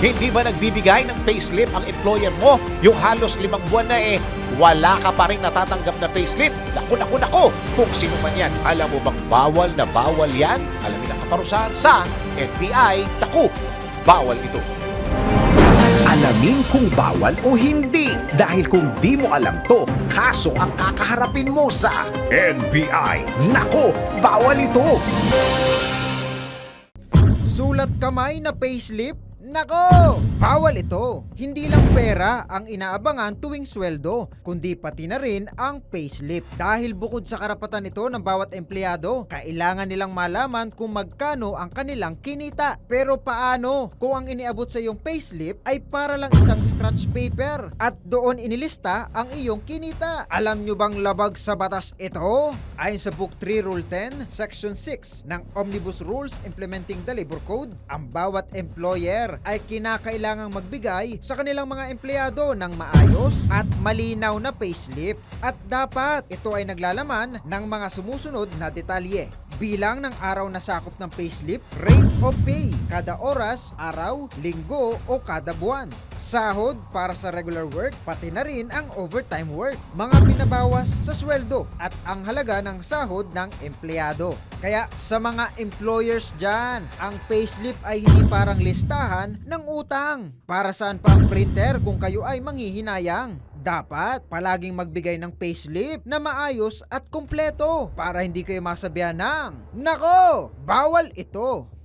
Hindi ba nagbibigay ng payslip ang employer mo? Yung halos limang buwan na eh, wala ka pa rin natatanggap na payslip. Naku, naku, naku! Kung sino man yan, alam mo bang bawal na bawal yan? Alamin ang kaparusahan sa NBI. Naku, bawal ito. Alamin kung bawal o hindi. Dahil kung di mo alam to, kaso ang kakaharapin mo sa NBI. Nako, bawal ito! Sulat kamay na payslip? Nako! Bawal ito! Hindi lang pera ang inaabangan tuwing sweldo, kundi pati na rin ang payslip. Dahil bukod sa karapatan ito ng bawat empleyado, kailangan nilang malaman kung magkano ang kanilang kinita. Pero paano kung ang iniabot sa iyong payslip ay para lang isang scratch paper at doon inilista ang iyong kinita? Alam nyo bang labag sa batas ito? Ayon sa Book 3 Rule 10, Section 6 ng Omnibus Rules Implementing the Labor Code, ang bawat employer ay kinakailangang magbigay sa kanilang mga empleyado ng maayos at malinaw na payslip. At dapat ito ay naglalaman ng mga sumusunod na detalye. Bilang ng araw na sakop ng payslip, rate of pay, kada oras, araw, linggo o kada buwan. Sahod para sa regular work, pati na rin ang overtime work. Mga binabawas sa sweldo at ang halaga ng sahod ng empleyado. Kaya sa mga employers dyan, ang payslip ay hindi parang listahan ng utang. Para saan pa ang printer kung kayo ay manghihinayang? Dapat palaging magbigay ng payslip na maayos at kumpleto para hindi kayo masabihan ng Nako! Bawal ito!